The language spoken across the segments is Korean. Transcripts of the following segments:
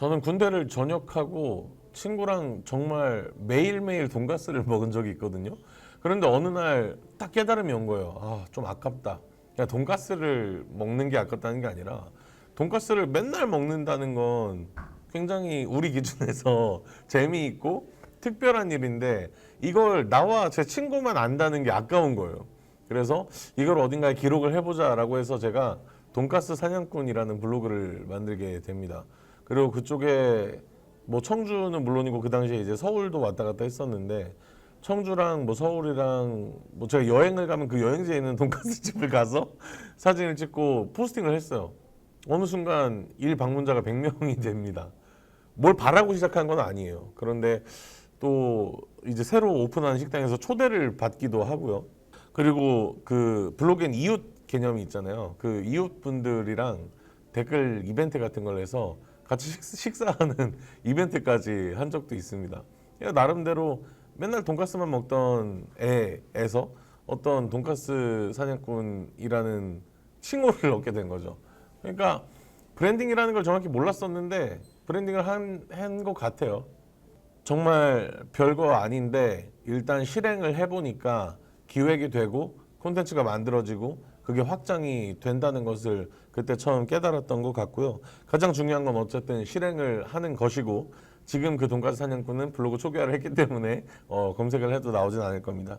저는 군대를 전역하고 친구랑 정말 매일매일 돈가스를 먹은 적이 있거든요. 그런데 어느 날 딱 깨달음이 온 거예요. 아, 좀 아깝다. 그냥 돈가스를 먹는 게 아깝다는 게 아니라 돈가스를 맨날 먹는다는 건 굉장히 우리 기준에서 재미있고 특별한 일인데 이걸 나와 제 친구만 안다는 게 아까운 거예요. 그래서 이걸 어딘가에 기록을 해보자라고 해서 제가 돈가스 사냥꾼이라는 블로그를 만들게 됩니다. 그리고 그쪽에 뭐 청주는 물론이고 그 당시에 이제 서울도 왔다 갔다 했었는데 청주랑 뭐 서울이랑 뭐 제가 여행을 가면 그 여행지에 있는 돈가스 집을 가서 사진을 찍고 포스팅을 했어요. 어느 순간 일 방문자가 100명이 됩니다. 뭘 바라고 시작한 건 아니에요. 그런데 또 이제 새로 오픈한 식당에서 초대를 받기도 하고요. 그리고 그 블로그엔 이웃 개념이 있잖아요. 그 이웃 분들이랑 댓글 이벤트 같은 걸 해서 같이 식- 식사하는 이벤트까지 한 적도 있습니다. 그냥 나름대로 맨날 돈가스만 먹던 애에서 어떤 돈가스 사냥꾼이라는 칭호를 얻게 된 거죠. 그러니까 브랜딩이라는 걸 정확히 몰랐었는데 브랜딩을 한것 같아요. 정말 별거 아닌데 일단 실행을 해보니까 기획이 되고 콘텐츠가 만들어지고 그게 확장이 된다는 것을 그때 처음 깨달았던 것 같고요. 가장 중요한 건 어쨌든 실행을 하는 것이고 지금 그 돈가스 사냥꾼은 블로그 초기화를 했기 때문에 어, 검색을 해도 나오진 않을 겁니다.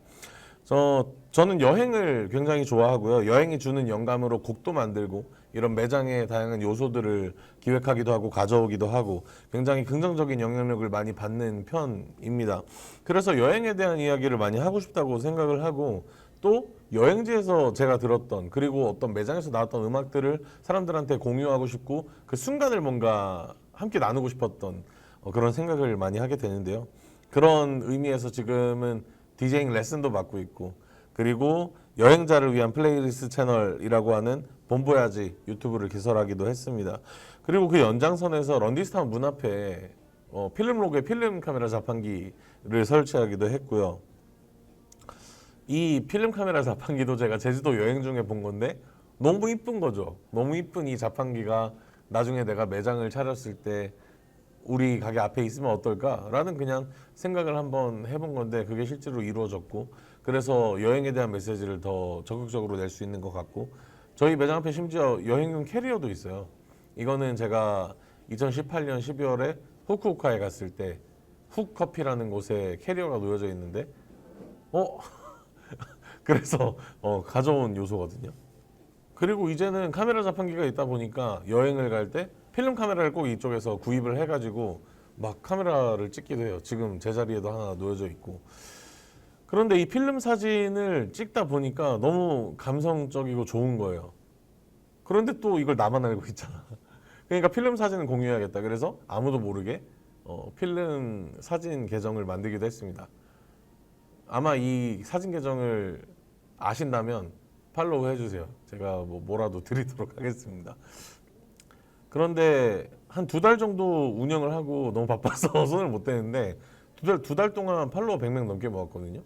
저 저는 여행을 굉장히 좋아하고요. 여행이 주는 영감으로 곡도 만들고 이런 매장의 다양한 요소들을 기획하기도 하고 가져오기도 하고 굉장히 긍정적인 영향력을 많이 받는 편입니다. 그래서 여행에 대한 이야기를 많이 하고 싶다고 생각을 하고 또 여행지에서 제가 들었던 그리고 어떤 매장에서 나왔던 음악들을 사람들한테 공유하고 싶고 그 순간을 뭔가 함께 나누고 싶었던 어, 그런 생각을 많이 하게 되는데요. 그런 의미에서 지금은 디제잉 레슨도 받고 있고 그리고 여행자를 위한 플레이리스트 채널이라고 하는 본보야지 유튜브를 개설하기도 했습니다. 그리고 그 연장선에서 런디스타운 문 앞에 어, 필름로그에 필름 카메라 자판기를 설치하기도 했고요. 이 필름 카메라 자판기도 제가 제주도 여행 중에 본 건데 너무 이쁜 거죠. 너무 이쁜 이 자판기가 나중에 내가 매장을 차렸을 때 우리 가게 앞에 있으면 어떨까라는 그냥 생각을 한번 해본 건데 그게 실제로 이루어졌고 그래서 여행에 대한 메시지를 더 적극적으로 낼 수 있는 것 같고 저희 매장 앞에 심지어 여행용 캐리어도 있어요. 이거는 제가 2018년 12월에 후쿠오카에 갔을 때 훅커피라는 곳에 캐리어가 놓여져 있는데 어 그래서 어, 가져온 요소거든요. 그리고 이제는 카메라 자판기가 있다 보니까 여행을 갈 때 필름 카메라를 꼭 이쪽에서 구입을 해가지고 막 카메라를 찍기도 해요. 지금 제 자리에도 하나 놓여져 있고. 그런데 이 필름 사진을 찍다 보니까 너무 감성적이고 좋은 거예요. 그런데 또 이걸 나만 알고 있잖아. 그러니까 필름 사진을 공유해야겠다. 그래서 아무도 모르게 어, 필름 사진 계정을 만들기도 했습니다. 아마 이 사진 계정을 아신다면 팔로우 해주세요. 제가 뭐 뭐라도 드리도록 하겠습니다. 그런데 한 두 달 정도 운영을 하고 너무 바빠서 손을 못 대는데 두 달 두 달 동안 팔로워 100명 넘게 모았거든요.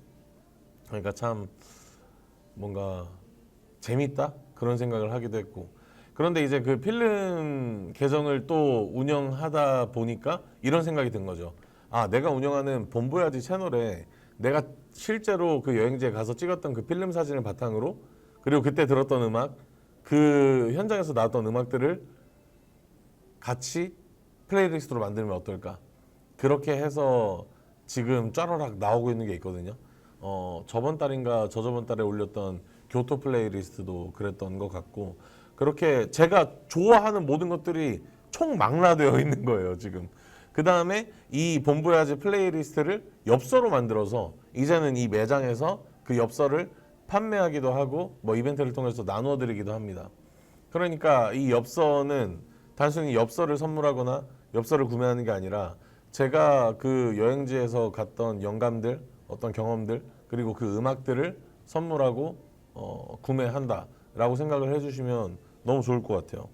그러니까 참 뭔가 재밌다 그런 생각을 하기도 했고 그런데 이제 그 필름 계정을 또 운영하다 보니까 이런 생각이 든 거죠. 아 내가 운영하는 본보야지 채널에 내가 실제로 그 여행지에 가서 찍었던 그 필름 사진을 바탕으로 그리고 그때 들었던 음악 그 현장에서 나왔던 음악들을 같이 플레이리스트로 만들면 어떨까 그렇게 해서 지금 쫘라락 나오고 있는 게 있거든요. 어, 저번 달인가 저저번 달에 올렸던 교토 플레이리스트도 그랬던 것 같고 그렇게 제가 좋아하는 모든 것들이 총망라되어 있는 거예요 지금. 그 다음에 이 본부야지 플레이리스트를 엽서로 만들어서 이제는 이 매장에서 그 엽서를 판매하기도 하고 뭐 이벤트를 통해서 나누어 드리기도 합니다. 그러니까 이 엽서는 단순히 엽서를 선물하거나 엽서를 구매하는 게 아니라 제가 그 여행지에서 갔던 영감들, 어떤 경험들, 그리고 그 음악들을 선물하고 어, 구매한다라고 생각을 해주시면 너무 좋을 것 같아요.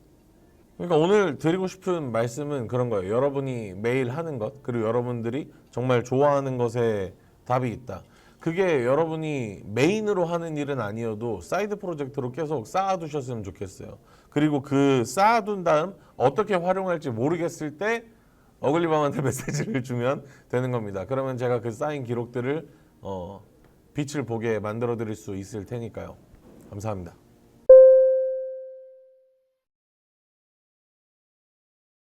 그러니까 오늘 드리고 싶은 말씀은 그런 거예요. 여러분이 매일 하는 것, 그리고 여러분들이 정말 좋아하는 것에 답이 있다. 그게 여러분이 메인으로 하는 일은 아니어도 사이드 프로젝트로 계속 쌓아두셨으면 좋겠어요. 그리고 그 쌓아둔 다음 어떻게 활용할지 모르겠을 때 어글리밤한테 메시지를 주면 되는 겁니다. 그러면 제가 그 쌓인 기록들을 어, 빛을 보게 만들어 드릴 수 있을 테니까요. 감사합니다.